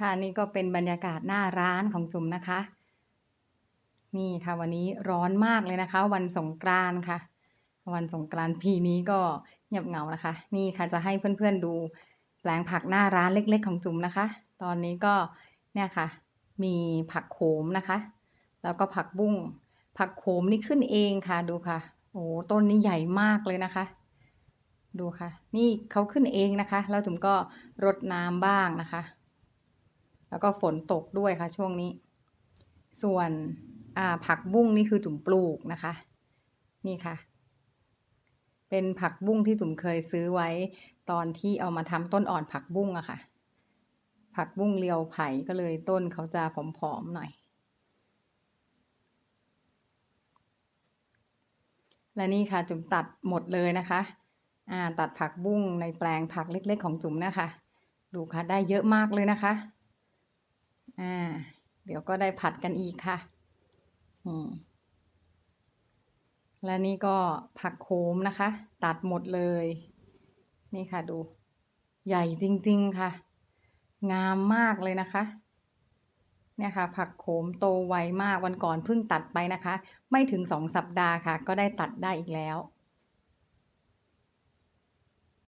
ค่ะนี่ก็เป็นบรรยากาศหน้าร้านของจุ๋มนะคะ นี่ค่ะวันนี้ร้อนมากเลยนะคะ วันสงกรานต์ค่ะ วันสงกรานต์ปีนี้ก็เงียบเหงานะคะ นี่ค่ะจะให้เพื่อนๆดูแปลงผักหน้าร้านเล็ก ๆ ของจุ๋มนะคะ ตอนนี้ก็เนี่ยค่ะ มีผักโขมนะคะ แล้วก็ผักบุ้งผักโขมนี่ขึ้นเองค่ะดูค่ะ โอ้ต้นนี้ใหญ่มากเลยนะคะ ดูค่ะ นี่เขาขึ้นเองนะคะ แล้วจุ๋มก็รดน้ำบ้างนะคะ แล้วก็ฝนตกด้วยค่ะช่วงนี้ ส่วนผักบุ้งนี่คือจุ๋มปลูกนะคะ นี่ค่ะ เป็นผักบุ้งที่จุ๋มเคยซื้อไว้ตอนที่เอามาทำต้นอ่อนผักบุ้งอะค่ะ ผักบุ้งเรียวไผ่ก็เลยต้นเขาจะผอมๆหน่อย และนี่ค่ะจุ๋มตัดหมดเลยนะคะอ่าตัดผักบุ้งในแปลงผักเล็ก ๆ ของจุ๋มนะคะ ดูค่ะได้เยอะมากเลยนะคะ อ่า เดี๋ยวก็ได้ผัดกันอีกค่ะนี่และนี่ก็ผักโขมนะคะ ตัดหมดเลย นี่ค่ะดู ใหญ่จริง ๆค่ะ งามมากเลยนะคะ เนี่ยค่ะ ผักโขมโตไวมากวันก่อนเพิ่งตัดไปนะคะ ไม่ถึงสองสัปดาห์ค่ะ ก็ได้ตัดได้อีกแล้ว